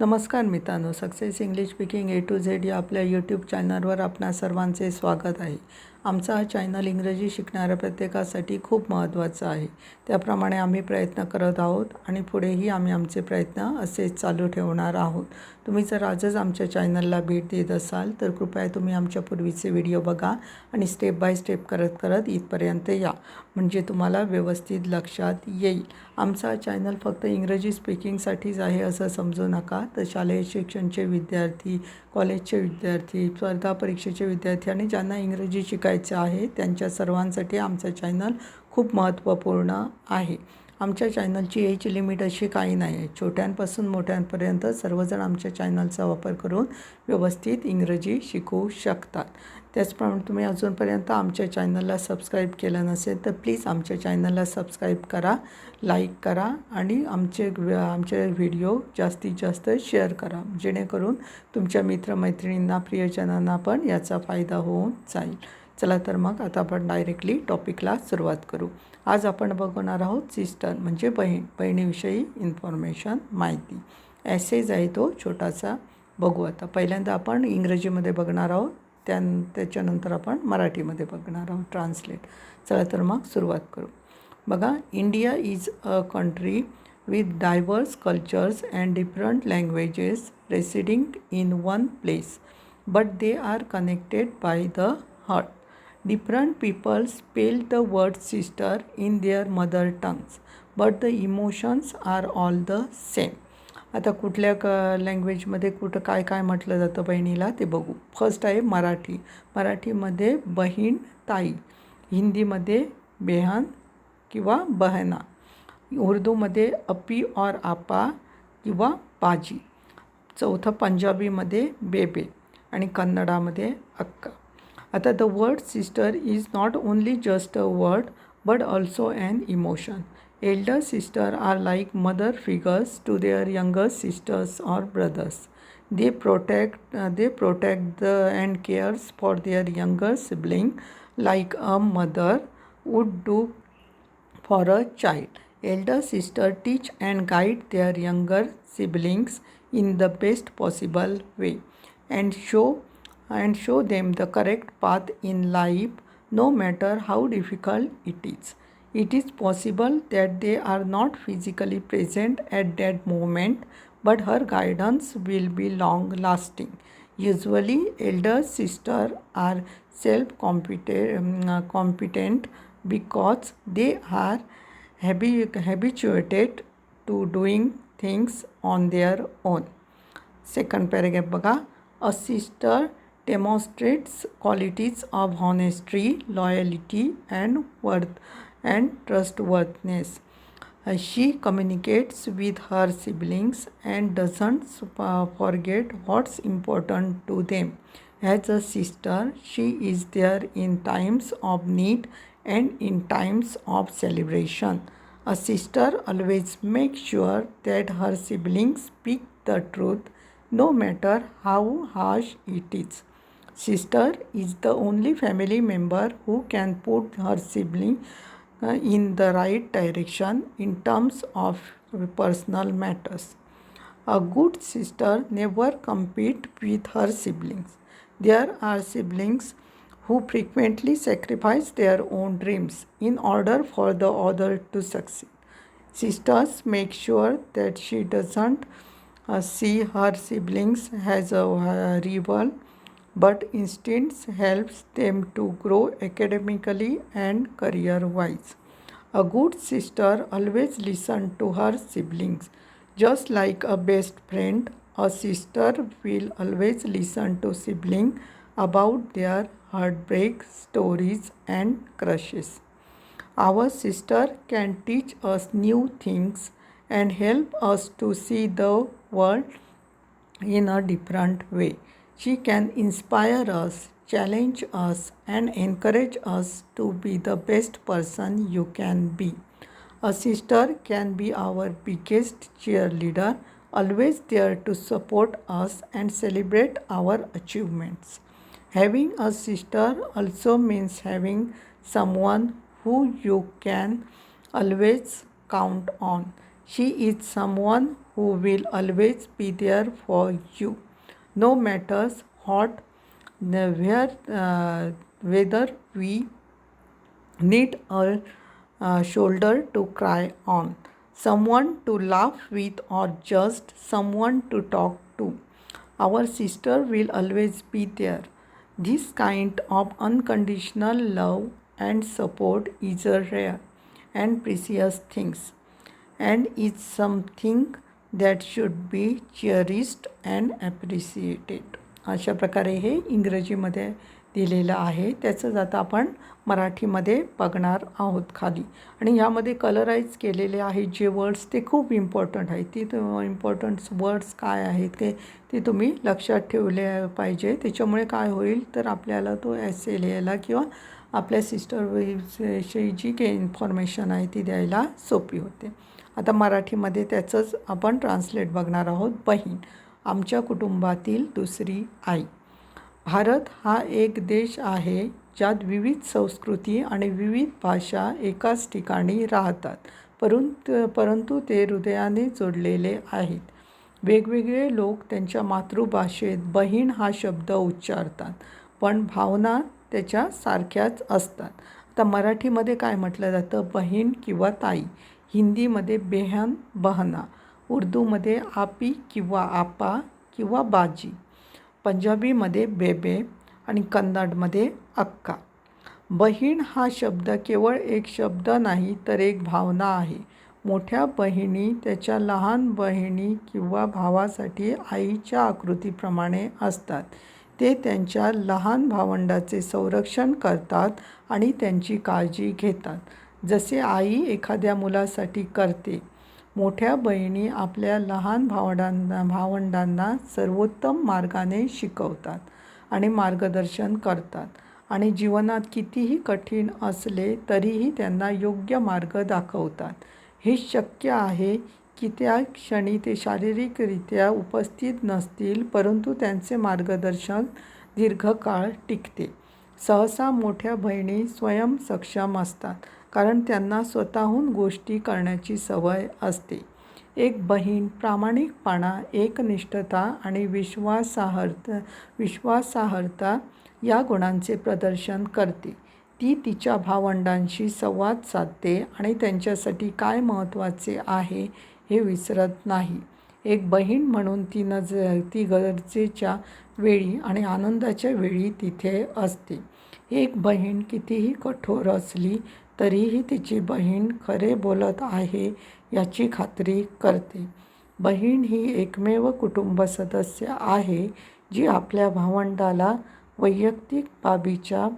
नमस्कार मित्रांनो success English speaking A to Z या आपल्या यूट्यूब चॅनलवर आपणा सर्वांचे स्वागत आहे. आमचा हा चॅनल इंग्रजी शिकणाऱ्या प्रत्येकासाठी खूप महत्त्वाचा आहे. त्याप्रमाणे आम्ही प्रयत्न करत आहोत आणि पुढेही आम्ही आमचे प्रयत्न असेच चालू ठेवणार आहोत. तुम्ही जर आजच आमच्या चॅनलला भेट देत असाल तर कृपया तुम्ही आमच्या पूर्वीचे व्हिडिओ बघा आणि स्टेप बाय स्टेप करत करत इथपर्यंत या. म्हणजे तुम्हाला व्यवस्थित लक्षात येईल. आमचा चॅनल फक्त इंग्रजी स्पीकिंगसाठीच आहे असं समजू नका. तर शालेय शिक्षणचे विद्यार्थी कॉलेजचे विद्यार्थी स्पर्धा परीक्षेचे विद्यार्थी आणि ज्यांना इंग्रजी शिकायचं आहे त्यांच्या सर्वांसाठी आमचं चॅनल खूप महत्त्वपूर्ण आहे. आमच्या चॅनलची एज लिमिट अशी काही नाही आहे छोट्यांपासून मोठ्यांपर्यंत सर्वजण आमच्या चॅनलचा वापर करून व्यवस्थित इंग्रजी शिकू शकतात. त्याचप्रमाणे तुम्ही अजूनपर्यंत आमच्या चॅनलला सबस्क्राईब केलं नसेल तर प्लीज आमच्या चॅनलला सबस्क्राईब करा लाईक करा आणि आमचे आमचे व्हिडिओ जास्तीत जास्त शेअर करा. जेणेकरून तुमच्या मित्रमैत्रिणींना प्रियजनांना पण याचा फायदा होऊन जाईल. चला तर मग आता आपण डायरेक्टली टॉपिकला सुरुवात करू. आज आपण बघणार आहोत सिस्टर म्हणजे बहीण बहिणीविषयी इन्फॉर्मेशन माहिती. ॲसेज आहे तो छोटासा. बघू आता. पहिल्यांदा आपण इंग्रजीमध्ये बघणार आहोत. त्या त्याच्यानंतर आपण मराठीमध्ये बघणार आहोत ट्रान्सलेट चला तर मग सुरुवात करू. बघा India is a country with diverse cultures and different languages residing in one place but they are connected by the heart different people spell the word sister in their mother tongues but the emotions are all the same आता कुठल्या क लँग्वेजमध्ये कुठं काय काय म्हटलं जातं बहिणीला ते बघू. फर्स्ट आहे मराठी. मराठीमध्ये बहीण ताई. हिंदीमध्ये बेहन किंवा बहना. उर्दूमध्ये अपी और आपा किंवा बाजी चौथं पंजाबीमध्ये बेबे आणि कन्नडामध्ये अक्का. आता the word sister is not only just a word but also an emotion Elder sisters are like mother figures to their younger sisters or brothers. They protect, uh, they protect the, and cares for their younger sibling like a mother would do for a child. Elder sister teach and guide their younger siblings in the best possible way and show and show them the correct path in life no matter how difficult it is. It is possible that they are not physically present at that moment, but her guidance will be long lasting. Usually, elder sisters are self um, competent because they are habituated to doing things on their own. Second paragraph. A sister demonstrates qualities of honesty, loyalty, and worth and trustworthiness. Uh, she communicates with her siblings and doesn't uh, forget what's important to them. As a sister, she is there in times of need and in times of celebration. A sister always makes sure that her siblings speak the truth no matter how harsh it is. Sister is the only family member who can put her sibling in the right direction in terms of personal matters. A good sister never compete with her siblings. There are siblings who frequently sacrifice their own dreams in order for the other to succeed. Sisters make sure that she doesn't uh, see her siblings as a uh, rival but instincts helps them to grow academically and career wise. A good sister always listens to her siblings. Just like a best friend, a sister will always listen to sibling about their heartbreak stories and crushes. Our sister can teach us new things and help us to see the world in a different way. She can inspire us, challenge us, and encourage us to be the best person you can be. A sister can be our biggest cheerleader, always there to support us and celebrate our achievements. Having a sister also means having someone who you can always count on. She is someone who will always be there for you no matters hot where uh, whether we need a, shoulder to cry on. Someone to laugh with or just someone to talk to. Our sister will always be there. This kind of unconditional love and support is a rare and precious things. And it's something that should be cherished and appreciated अशा प्रकारे हे इंग्रजीमध्ये दिलेलं आहे. त्याचंच आता आपण मराठीमध्ये बघणार आहोत खाली. आणि ह्यामध्ये कलराईज केलेले आहेत जे वर्ड्स ते खूप इम्पॉर्टंट आहेत ती इम्पॉर्टंट वर्ड्स काय आहेत ते ते तुम्ही लक्षात ठेवले पाहिजे. त्याच्यामुळे काय होईल तर आपल्याला तो एसे लिहायला किंवा आपल्या सिस्टर विषयी जी काही इन्फॉर्मेशन आहे ती द्यायला सोपी होते. आता मराठीमध्ये त्याचंच आपण ट्रान्सलेट बघणार आहोत. बहीण आमच्या कुटुंबातील दुसरी आई. भारत हा एक देश आहे ज्यात विविध संस्कृती आणि विविध भाषा एकाच ठिकाणी राहतात परंतु परंतु ते हृदयाने जोडलेले आहेत. वेगवेगळे लोक त्यांच्या मातृभाषेत बहीण हा शब्द उच्चारतात पण भावना त्याच्या सारख्याच असतात. आता मराठीमध्ये काय म्हटलं जातं? बहीण किंवा ताई. हिंदीमध्ये बेहन बहना उर्दूमध्ये आपी किंवा आपा किंवा बाजी पंजाबीमध्ये बेबे आणि कन्नडमध्ये अक्का. बहीण हा शब्द केवळ एक शब्द नाही तर एक भावना आहे. मोठ्या बहिणी त्याच्या लहान बहिणी किंवा भावासाठी आईच्या आकृतीप्रमाणे असतात. ते त्यांच्या लहान भावंडाचे संरक्षण करतात आणि त्यांची काळजी घेतात. जसे आई एखाद्या मुलासाठी करते मोठ्या बहिणी आपल्या लहान भावंडांना भावंडांना सर्वोत्तम मार्गाने शिकवतात आणि मार्गदर्शन करतात. आणि जीवनात कितीही कठीण असले तरीही त्यांना योग्य मार्ग दाखवतात. हे शक्य आहे की त्या क्षणी ते शारीरिकरित्या उपस्थित नसतील परंतु त्यांचे मार्गदर्शन दीर्घकाळ टिकते. सहसा मोठ्या बहिणी स्वयंसक्षम असतात. कारण त्यांना स्वतःहून गोष्टी करण्याची सवय असते. एक बहीण प्रामाणिकपणा एकनिष्ठता आणि विश्वासार्हता विश्वासार्हता या गुणांचे प्रदर्शन करते. ती तिच्या भावंडांशी संवाद साधते आणि त्यांच्यासाठी काय महत्त्वाचे आहे हे विसरत नाही. एक बहीण म्हणून ती नज ती गरजेच्या वेळी आणि आनंदाच्या वेळी तिथे असते. एक बहीण कितीही कठोर असली तरीही तिची बहीण खरे बोलत आहे याची खात्री करते. बहीण ही एकमेव कुटुंब सदस्य आहे जी आपल्या भावंडाला वैयक्तिक बाबीच्या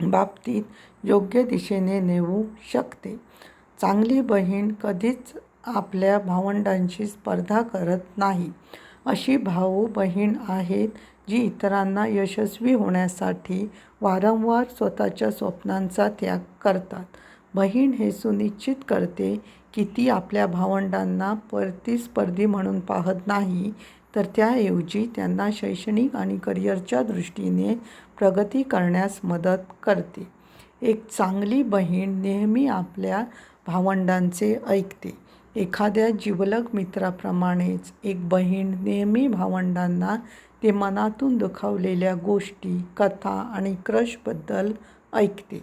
बाबतीत योग्य दिशेने नेऊ शकते. चांगली बहीण कधीच आपल्या भावंडांशी स्पर्धा करत नाही. अशी भाऊ बहीण आहेत जी इतरांना यशस्वी होण्यासाठी वारंवार स्वतःच्या स्वप्नांचा त्याग करतात. बहीण हे सुनिश्चित करते की ती आपल्या भावंडांना प्रतिस्पर्धी म्हणून पाहत नाही तर त्याऐवजी त्यांना शैक्षणिक आणि करिअरच्या दृष्टीने प्रगती करण्यास मदत करते. एक चांगली बहीण नेहमी आपल्या भावंडांचे ऐकते. एखाद्या जिवलग मित्राप्रमाणेच एक बहीण नेहमी भावंडांना ते मनातून दुखावलेल्या गोष्टी कथा आणि क्रशबद्दल ऐकते.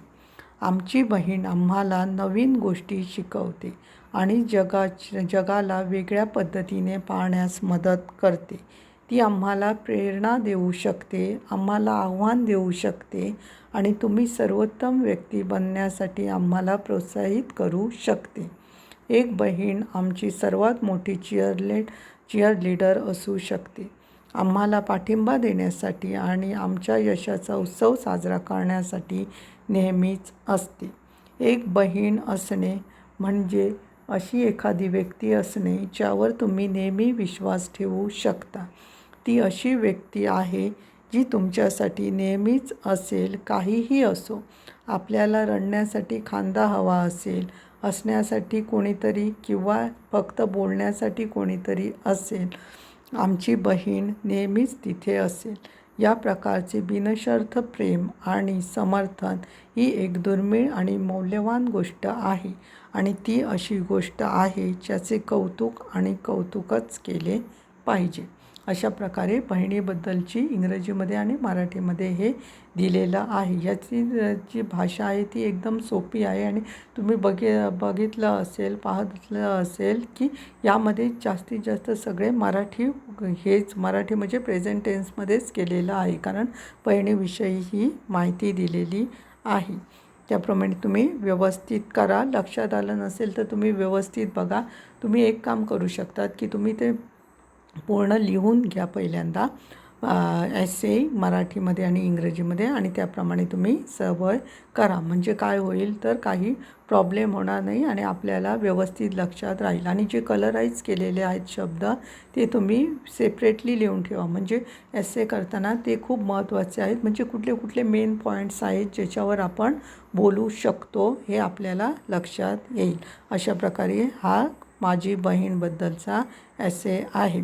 आमची बहीण आम्हाला नवीन गोष्टी शिकवते आणि जगा जगाला वेगळ्या पद्धतीने पाहण्यास मदत करते. ती आम्हाला प्रेरणा देऊ शकते आम्हाला आव्हान देऊ शकते आणि तुम्ही सर्वोत्तम व्यक्ती बनण्यासाठी आम्हाला प्रोत्साहित करू शकते. एक बहीण आमची सर्वात मोठी चिअरलेट चिअर लीडर असू शकते. आम्हाला पाठिंबा देण्यासाठी आणि आमच्या यशाचा उत्सव साजरा करण्यासाठी नेहमीच असते. एक बहीण असणे म्हणजे अशी एखादी व्यक्ती असणे ज्यावर तुम्ही नेहमी विश्वास ठेवू शकता. ती अशी व्यक्ती आहे जी तुमच्यासाठी नेहमीच असेल काहीही असो. आपल्याला रडण्यासाठी खांदा हवा असेल हसण्यासाठी कोणीतरी किंवा फक्त बोलण्यासाठी कोणीतरी असेल. आमची बहीण नेहमीच तिथे असेल. या प्रकारचे बिनशर्त प्रेम आणि समर्थन ही एक दुर्मिळ आणि मौल्यवान गोष्ट आहे आणि ती अशी गोष्ट आहे ज्याचे कौतुक आणि कौतुकच केले पाहिजे. अशा प्रकारे बहिणीबद्दलची इंग्रजीमध्ये आणि मराठीमध्ये हे दिलेलं आहे. याची जी भाषा आहे ती एकदम सोपी आहे आणि तुम्ही बघि बघितलं असेल पाहतलं असेल की यामध्ये जास्तीत जास्त सगळे मराठी हेच मराठी म्हणजे प्रेझेंट टेन्समध्येच केलेलं आहे. कारण बहिणीविषयी ही माहिती दिलेली आहे. त्याप्रमाणे तुम्ही व्यवस्थित करा. लक्षात आलं नसेल तर तुम्ही व्यवस्थित बघा. तुम्ही एक काम करू शकतात की तुम्ही ते पूर्ण लिहून घ्या पहिल्यांदा. एसे मराठीमध्ये आणि इंग्रजीमध्ये आणि त्याप्रमाणे तुम्ही सवय करा. म्हणजे काय होईल तर काही प्रॉब्लेम होणार नाही आणि आपल्याला व्यवस्थित लक्षात राहील. आणि जे कलराईज केलेले आहेत शब्द ते तुम्ही सेपरेटली लिहून ठेवा. म्हणजे एसे करताना ते खूप महत्त्वाचे आहेत. म्हणजे कुठले कुठले मेन पॉईंट्स आहेत ज्याच्यावर आपण बोलू शकतो हे आपल्याला लक्षात येईल. अशा प्रकारे हा माझी बहीणबद्दलचा एसे आहे.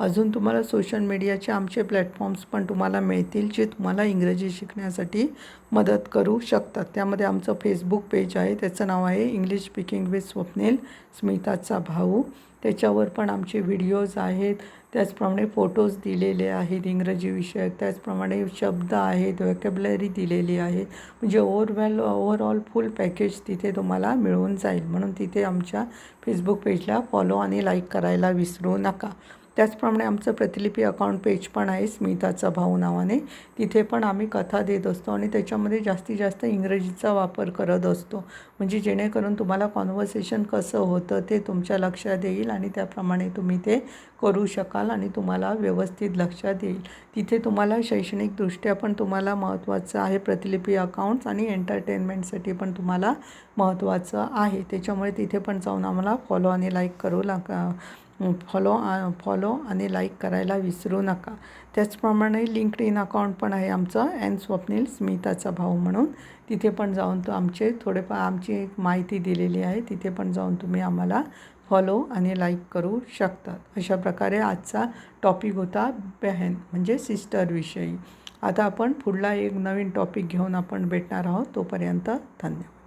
अजून तुम्हाला सोशल मीडियाचे आमचे प्लॅटफॉर्म्स पण तुम्हाला मिळतील जे तुम्हाला इंग्रजी शिकण्यासाठी मदत करू शकतात. त्यामध्ये आमचं फेसबुक पेज आहे त्याचं नाव आहे इंग्लिश स्पीकिंग विथ स्वप्नील स्मिताचा भाऊ. त्याच्यावर पण आमचे व्हिडिओज आहेत. त्याचप्रमाणे फोटोज दिलेले आहेत इंग्रजी विषयक त्याचप्रमाणे शब्द आहेत वॅकॅबलरी दिलेली आहे. म्हणजे ओव्हरवेल ओव्हरऑल फुल पॅकेज तिथे तुम्हाला मिळून जाईल. म्हणून तिथे आमच्या फेसबुक पेजला फॉलो आणि लाईक करायला विसरू नका. त्याचप्रमाणे आमचं प्रतिलिपी अकाउंट पेज पण आहे स्मिताचा भाऊ नावाने. तिथे पण आम्ही कथा देत असतो आणि त्याच्यामध्ये जास्तीत जास्त इंग्रजीचा वापर करत असतो. म्हणजे जेणेकरून तुम्हाला कॉन्व्हर्सेशन कसं होतं ते तुमच्या लक्षात येईल आणि त्याप्रमाणे तुम्ही ते करू शकाल आणि तुम्हाला व्यवस्थित लक्षात येईल. तिथे तुम्हाला शैक्षणिकदृष्ट्या पण तुम्हाला महत्त्वाचं आहे प्रतिलिपी अकाउंट्स आणि एंटरटेनमेंटसाठी पण तुम्हाला महत्त्वाचं आहे. त्याच्यामुळे तिथे पण जाऊन आम्हाला फॉलो आणि लाईक करू लाग फॉलो फॉलो आणि लाईक करायला विसरू नका. त्याचप्रमाणे लिंक्ड इन अकाउंट पण आहे आमचं एन स्वप्नील स्मिताचा भाऊ म्हणून. तिथे पण जाऊन तो आमचे थोडेफार आमची एक माहिती दिलेली आहे. तिथे पण जाऊन तुम्ही आम्हाला फॉलो आणि लाईक करू शकतात अशा प्रकारे आजचा टॉपिक होता बहन म्हणजे सिस्टरविषयी आता आपण पुढला एक नवीन टॉपिक घेऊन आपण भेटणार आहोत. तोपर्यंत धन्यवाद.